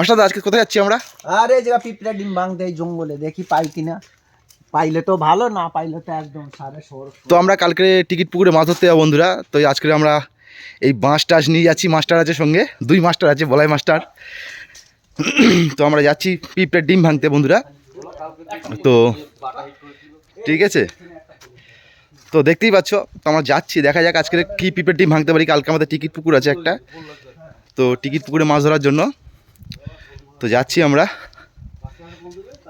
Master আজকে কোথায় যাচ্ছি আমরা? আরে এই জায়গা পিঁপড়া ডিম ভাঙতে এই জঙ্গলে দেখি পাই কিনা। পাইলে তো ভালো না পাইলে তো একদম সারে সর তো আমরা কালকে টিকিট পুকুরে মাছ ধরতে যাব বন্ধুরা। তো আজকে আমরা এই বাঁশ টাস নিয়ে যাচ্ছি মাস্টার আছে সঙ্গে দুই মাস্টার আছে বলাই মাস্টার। তো আমরা যাচ্ছি পিঁপড়ের ডিম ভাঙতে বন্ধুরা। তো ঠিক আছে। তো দেখতেই পাচ্ছ তো আমরা যাচ্ছি দেখা যাক আজকে কি পিঁপড়ের ডিম ভাঙতে পারি। কালকে আমাদের টিকিট পুকুর আছে একটা। তো টিকিট পুকুরে মাছ ধরার জন্য তো যাচ্ছি আমরা।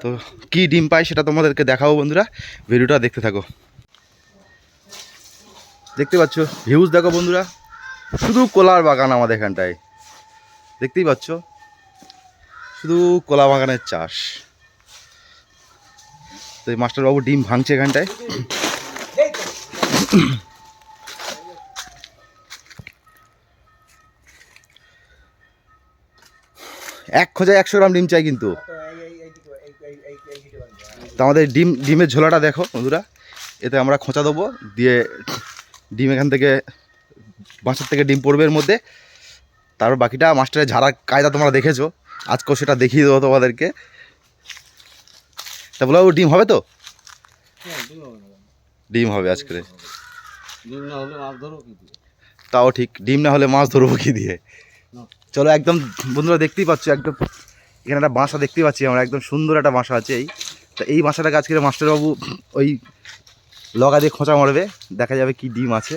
তো কি ডিম পাই সেটা তোমাদেরকে দেখাবো বন্ধুরা। ভিডিওটা দেখতে থাকো। দেখতে পাচ্ছ ভিউজ দেখো বন্ধুরা। শুধু কলার বাগান আমাদের এখানটায়। দেখতেই পাচ্ছ? শুধু কলা বাগানের চাষ। তো এই মাস্টারবাবু ডিম ভাঙছে এখানটায়। এক খোঁজায় একশো গ্রাম ডিম চাই কিন্তু। তো আমাদের ডিম ডিমের ঝোলাটা দেখো বন্ধুরা। এতে আমরা খোঁচা দেবো দিয়ে ডিম এখান থেকে বাঁশের থেকে ডিম পড়বে এর মধ্যে। তারপর বাকিটা মাস্টারের ঝাড়া কায়দা তোমরা দেখেছ। আজকেও সেটা দেখিয়ে দেবো তোমাদেরকে। তা বলো ডিম হবে তো? ডিম হবে আজকে। তাও ঠিক ডিম না হলে মাছ ধরবো কি দিয়ে? চলো একদম বন্ধুরা দেখতেই পাচ্ছ একদম এখানে একটা বাসা দেখতেই পাচ্ছি আমরা একদম সুন্দর একটা বাসা আছে এই। তা এই বাসাটাকে আজকে মাস্টারবাবু ওই লগা দিয়ে খোঁচা মারবে দেখা যাবে কি ডিম আছে।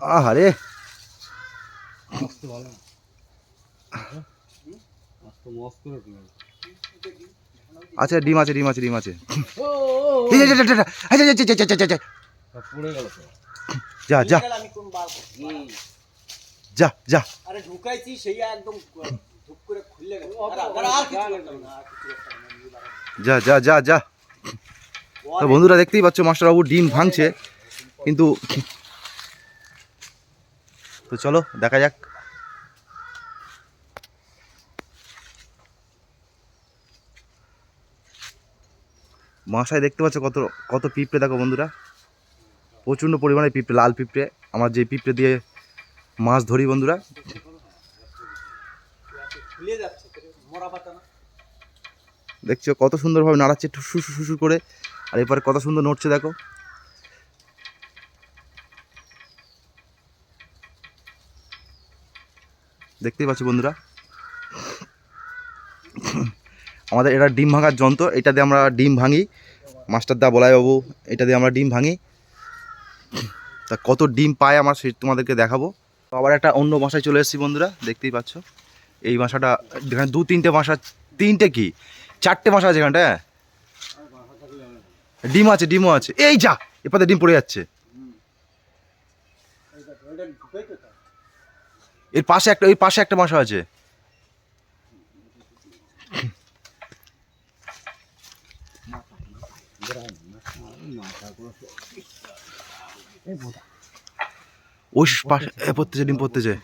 আহারে! আচ্ছা ডিম আছে ডিম আছে ডিম আছে। যা, যা, যা, যা, আরে ঢুকাইছি সেই একদম ধুপ করে খুলে গেল আর। যা যা যা যা। তো বন্ধুরা দেখতেই পাচ্ছ মাস্টারবাবু ডিম ভাঙছে কিন্তু তো চলো দেখা যাক। মাসায় দেখতে পাচ্ছ কত কত পিঁপড়ে দেখো বন্ধুরা। প্রচণ্ড পরিমাণে পিঁপড়ে লাল পিঁপড়ে। আমার যে পিঁপড়ে দিয়ে মাছ ধরি বন্ধুরা। দেখছ কত সুন্দরভাবে নাড়াচ্ছে শুশু শুশু করে। আর এরপরে কত সুন্দর নড়ছে দেখো। দেখতেই পাচ্ছি বন্ধুরা। আমাদের এটা ডিম ভাঙার যন্ত্র এটা দিয়ে আমরা ডিম ভাঙি। মাস্টার দা বলাই বাবু এটা দিয়ে আমরা ডিম ভাঙি। তা কত ডিম পায় আমার সে তোমাদেরকে দেখাবো। তো আবার একটা অন্য বাসায় চলে এসেছি বন্ধুরা, দেখতেই পাচ্ছ। এই বাসাটা, যেখানে দু তিনটে বাসা, তিনটে কি? চারটে বাসা আছে এখানটা হ্যাঁ? ডিম আছে, ডিমও আছে। এই যা এপাতে ডিম পড়ে যাচ্ছে। এর পাশে একটা, ওই পাশে একটা বাসা আছে। ওই পাশে পড়তেছে ডিম পড়তেছে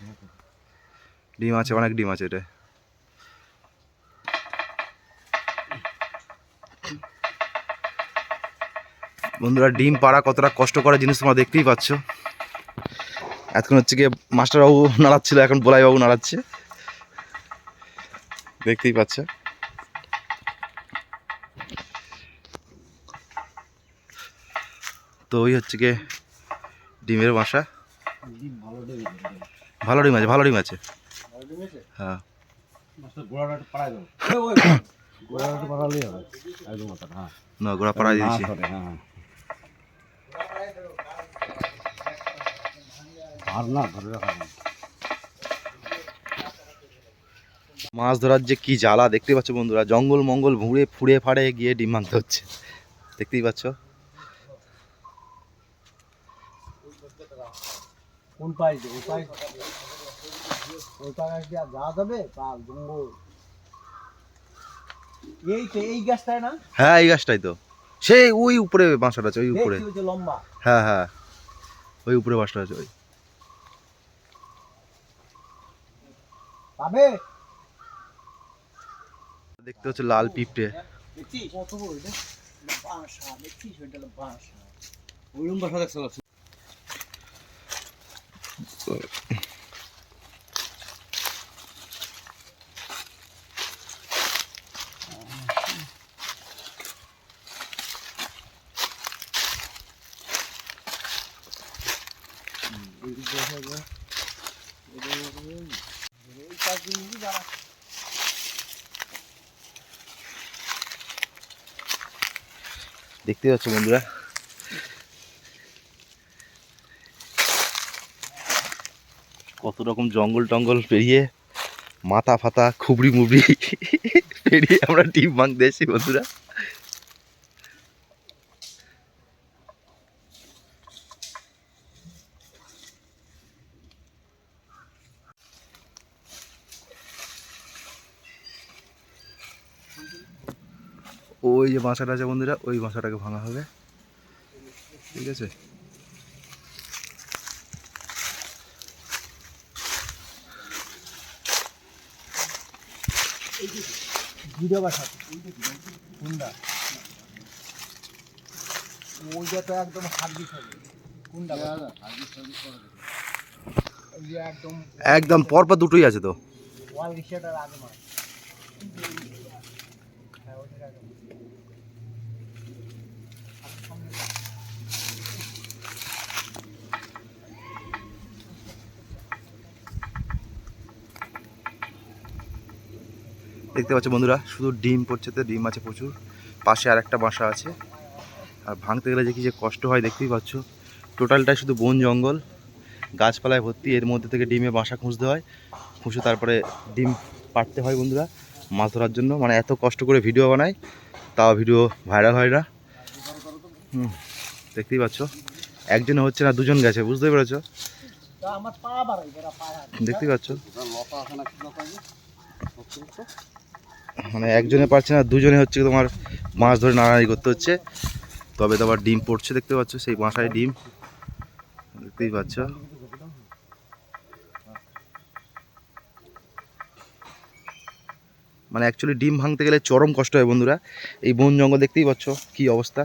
ডিম আছে, অনেক ডিম আছে এটা। বন্ধুরা, ডিম পাড়া কতটা কষ্ট করে জিনিস তোমরা দেখতেই পাচ্ছ। এতক্ষণ হচ্ছে গিয়ে মাস্টারবাবু নাড়াচ্ছিল, এখন বলাইবাবু নাড়াচ্ছে। দেখতেই পাচ্ছ। তো ওই হচ্ছে গিয়ে ডিমের বাসা? ভালো ডিম আছে ভালো ডিম আছে হ্যাঁ। না গোড়া পাড়া দিয়েছি। মাছ ধরার যে কি জ্বালা দেখতে পাচ্ছ বন্ধুরা জঙ্গল মঙ্গল ঘুরে ফুড়ে ফাড়ে গিয়ে ডিম ভাঙতে হচ্ছে। দেখতেই পাচ্ছ? কোন ওই পাই ওই পাই দিয়ে যাওয়া যাবে? পাল জঙ্গল। এই তো এই গাছটায় না? হ্যাঁ এই গাছটাই তো। সেই ওই উপরে বাসাটা আছে ওই উপরে। দেখছি ওই যে লম্বা। হ্যাঁ হ্যাঁ। ওই উপরে বাসটা আছে ওই। পাবে? দেখতে হচ্ছে লাল পিঁপড়ে। দেখছিস কত বড় এটা? বাসা দেখছিস ওইটা বাসা। ওই দেখছ rồi দেখতে পাচ্ছ বন্ধুরা রকম জঙ্গল টঙ্গল পেরিয়ে মাথা ফাতা খুবড়ি মুবড়ি পেরিয়ে আমরা ডিম ভাঙতে এসেছি বন্ধুরা। ওই যে বাসাটা আছে, বন্ধুরা, ওই বাসাটাকে ভাঙা হবে। ঠিক আছে? ভিডিও বাসা কুন্ডা ওইটা তো একদম হবে কুন্ডা একদম একদম পরপর দুটোই আছে তো। ওয়াল রিক্সাটার আগে মাছ হ্যাঁ ওইটার আগে দেখতে পাচ্ছ বন্ধুরা, শুধু ডিম পড়ছে তো, ডিম আছে প্রচুর। পাশে আর একটা বাসা আছে। আর ভাঙতে গেলে যে কি যে কষ্ট হয় দেখতেই পাচ্ছ। টোটালটাই শুধু বন জঙ্গল। গাছপালায় ভর্তি, এর মধ্যে থেকে ডিমে বাসা খুঁজতে হয়। খুঁজে তারপরে ডিম পাড়তে হয় বন্ধুরা, মাছ ধরার জন্য। মানে এত কষ্ট করে ভিডিও বানায়, তাও ভিডিও ভাইরাল হয় না। হুম, দেখতেই পাচ্ছ। একজনে হচ্ছে না, দুজন গেছে, বুঝতে পেরেছ? দেখতেই পাচ্ছ? মানে একজনে পারছে না, দুজনে হচ্ছে তোমার মাছ ধরে নাড়ানাড়ি করতে হচ্ছে। তবে তো আবার ডিম পড়ছে, দেখতে পাচ্ছ, সেই বাসায় ডিম। দেখতেই পাচ্ছ। মানে অ্যাকচুয়ালি ডিম ভাঙতে গেলে চরম কষ্ট হয় বন্ধুরা। এই বন জঙ্গল দেখতেই পাচ্ছ কি অবস্থা।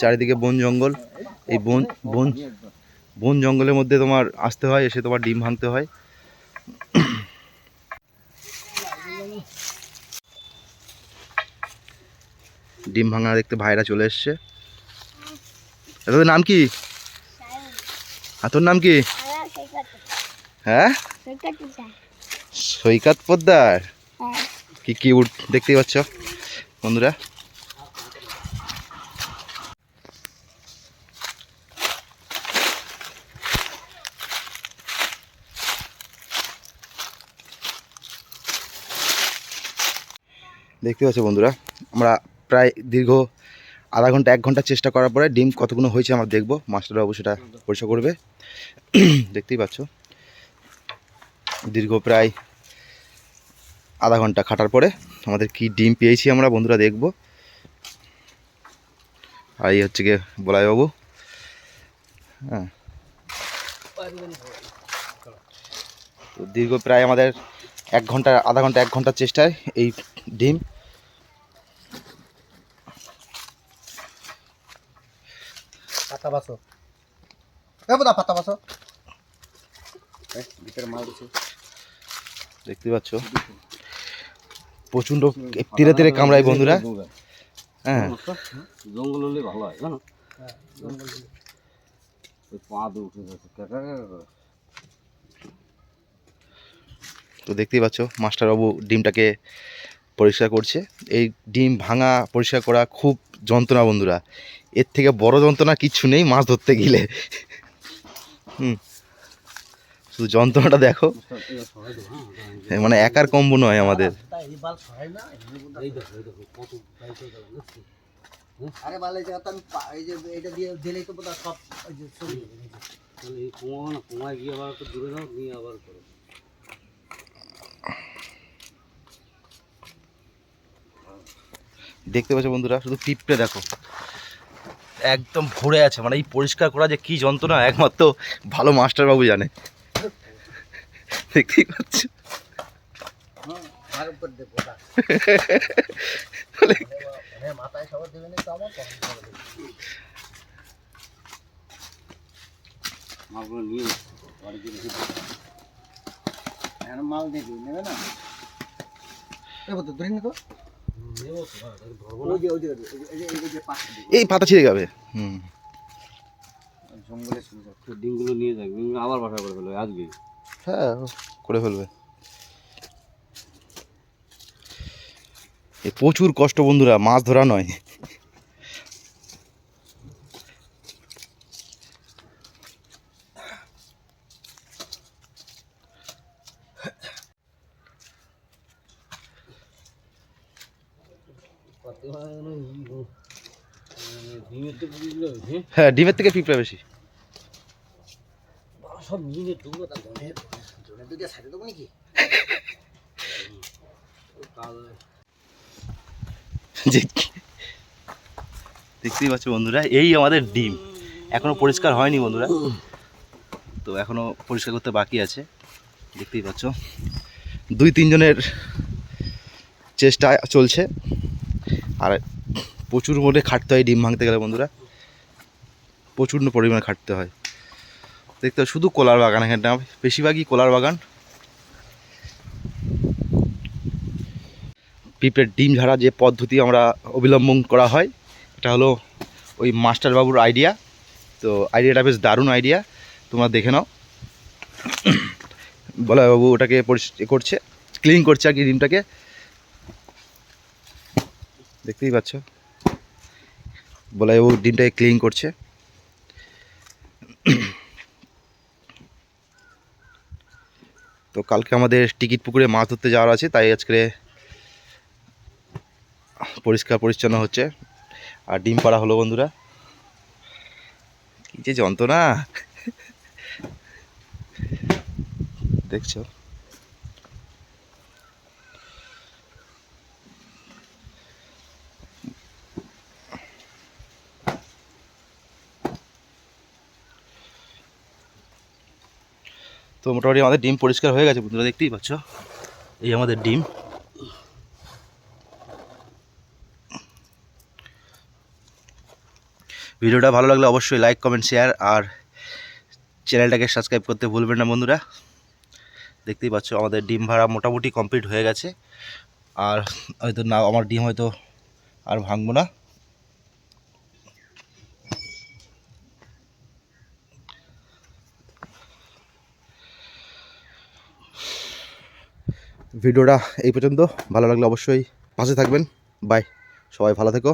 চারিদিকে বন জঙ্গল। এই বন বন বন জঙ্গলের মধ্যে তোমার আসতে হয়, এসে তোমার ডিম ভাঙতে হয়। ডিম ভাঙা দেখতে ভাইরা চলে এসছে। তা তোদের নাম কি? আর তোর নাম কি? হ্যাঁ? সৈকত পোদ্দার। কি কিউট দেখতেই পাচ্ছ, বন্ধুরা? দেখতে পাচ্ছ, বন্ধুরা? আমরা প্রায় দীর্ঘ আধা ঘণ্টা, এক ঘণ্টা চেষ্টা করার পরে ডিম কতগুলো হয়েছে আমরা দেখব। মাস্টারবাবু সেটা পরীক্ষা করবে। দেখতেই পাচ্ছ। দীর্ঘ প্রায় আধা ঘণ্টা খাটার পরে আমাদের কি ডিম পেয়েছি আমরা বন্ধুরা দেখব। আর এই হচ্ছে গিয়ে বলাইবাবু। হ্যাঁ। দীর্ঘ প্রায় আমাদের এক ঘণ্টা, আধা ঘণ্টা, এক ঘণ্টার চেষ্টায় এই ডিম পাতা বাসো এ বোধা পাতা বাসো ভিতরে মাল দিছে। দেখতে পাচ্ছ? প্রচণ্ড তীরে তীরে কামড়ায় বন্ধুরা। হ্যাঁ। জঙ্গল হলে ভালো হয় জানো? হ্যাঁ পা দিয়ে উঠে যাচ্ছে। তো দেখতেই পাচ্ছ মাস্টারবাবু ডিমটাকে পরিষ্কার করছে। এই ডিম ভাঙা পরিষ্কার করা খুব যন্ত্রণা বন্ধুরা। এর থেকে বড় যন্ত্রণা কিচ্ছু নেই মাছ ধরতে গেলে। হুম। শুধু যন্ত্রণাটা দেখো। হ্যাঁ, মানে একার কম্ব নয় আমাদের। দেখতে পাচ্ছ বন্ধুরা শুধু পিঁপড়ে দেখো। একদম ভরে আছে। মানে এই পরিষ্কার করা যে কি যন্ত্রণা, একমাত্র ভালো মাস্টারবাবু জানে। দেখতেই পাচ্ছ? হ্যাঁ মাল দেখি, নেবে না? তো ধরে নিতো এই পাতা ছিঁড়ে যাবে। হুম। জঙ্গলে ডিমগুলো নিয়ে যাবে ডিমগুলো আবার বাসা করে ফেলবে আজকে। হ্যাঁ করে ফেলবে। প্রচুর কষ্ট বন্ধুরা মাছ ধরা নয়। হ্যাঁ ডিমের থেকে পিঁপড়া বেশি। সব মিলে টুকরো তার জোরে দুটো সাইডে দেবো নাকি? দেখতেই পাচ্ছ বন্ধুরা এই আমাদের ডিম। এখনও পরিষ্কার হয়নি বন্ধুরা। তো এখনও পরিষ্কার করতে বাকি আছে। দেখতেই পাচ্ছ। দুই তিনজনের চেষ্টা চলছে। আর প্রচুর মোটে খাটতে হয়, ডিম ভাঙতে গেলে বন্ধুরা। প্রচণ্ড পরিমাণে খাটতে হয়। দেখতে শুধু কলার বাগান এখানটা বেশিরভাগই কলার বাগান। পিঁপড়ের ডিম ঝাড়া যে পদ্ধতি আমরা অবলম্বন করা হয়, এটা হলো ওই মাস্টারবাবুর আইডিয়া তো আইডিয়াটা বেশ দারুণ আইডিয়া তোমরা দেখে নাও। বলা বাবু ওটাকে করছে ক্লিন করছে আর কি ডিমটাকে। দেখতেই পাচ্ছ। ও ডিমটাকে ক্লিন করছে। তো কালকে আমাদের টিকিট পুকুরে মাছ ধরতে যাওয়ার আছে, তাই আজকে পরিষ্কার পরিচ্ছন্ন হচ্ছে। আর ডিম পাড়া হলো বন্ধুরা। কী যে যন্ত্রণা। দেখছ? তো মোটামুটি আমাদের ডিম পরিষ্কার হয়ে গেছে বন্ধুরা, দেখতেই পাচ্ছ। এই আমাদের ডিম। ভিডিওটা ভালো লাগলে অবশ্যই লাইক কমেন্ট শেয়ার আর চ্যানেলটাকে সাবস্ক্রাইব করতে ভুলবেন না বন্ধুরা। দেখতেই পাচ্ছ আমাদের ডিম ভাড়া মোটামুটি কমপ্লিট হয়ে গেছে। আর হয়তো না, আমার ডিম হয়তো আর ভাঙবো না। ভিডিওটা এই পর্যন্ত। ভালো লাগলে অবশ্যই পাশে থাকবেন। বাই। সবাই ভালো থেকো।